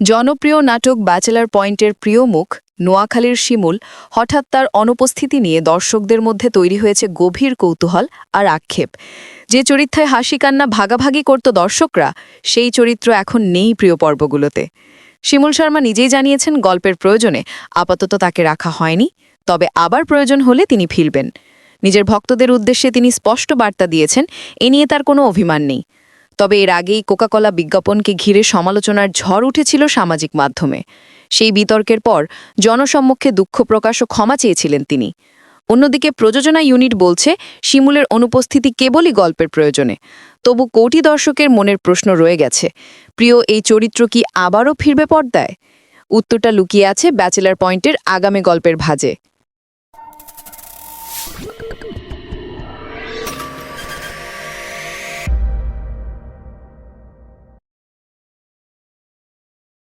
জনপ্রিয় নাটক ব্যাচেলার পয়েন্টের প্রিয় মুখ, নোয়াখালীর শিমুল, হঠাৎ তার অনুপস্থিতি নিয়ে দর্শকদের মধ্যে তৈরি হয়েছে গভীর কৌতূহল আর আক্ষেপ। যে চরিত্রে হাসি কান্না ভাগাভাগি করত দর্শকরা, সেই চরিত্র এখন নেই প্রিয় পর্বগুলোতে। শিমুল শর্মা নিজেই জানিয়েছেন, গল্পের প্রয়োজনে আপাতত তাকে রাখা হয়নি, তবে আবার প্রয়োজন হলে তিনি ফিরবেন। নিজের ভক্তদের উদ্দেশ্যে তিনি স্পষ্ট বার্তা দিয়েছেন, এ নিয়ে তার কোনো অভিমান নেই। তবে এর আগেই কোকাকলা বিজ্ঞাপনকে ঘিরে সমালোচনার ঝড় উঠেছিল সামাজিক মাধ্যমে। সেই বিতর্কের পর জনসম্মুখে দুঃখ প্রকাশ ও ক্ষমা চেয়েছিলেন তিনি। অন্যদিকে প্রযোজনা ইউনিট বলছে, শিমুলের অনুপস্থিতি কেবলই গল্পের প্রয়োজনে। তবু কোটি দর্শকের মনের প্রশ্ন রয়ে গেছে, প্রিয় এই চরিত্র কি আবারও ফিরবে পর্দায়? উত্তরটা লুকিয়ে আছে ব্যাচেলার পয়েন্টের আগামী গল্পের ভাজে।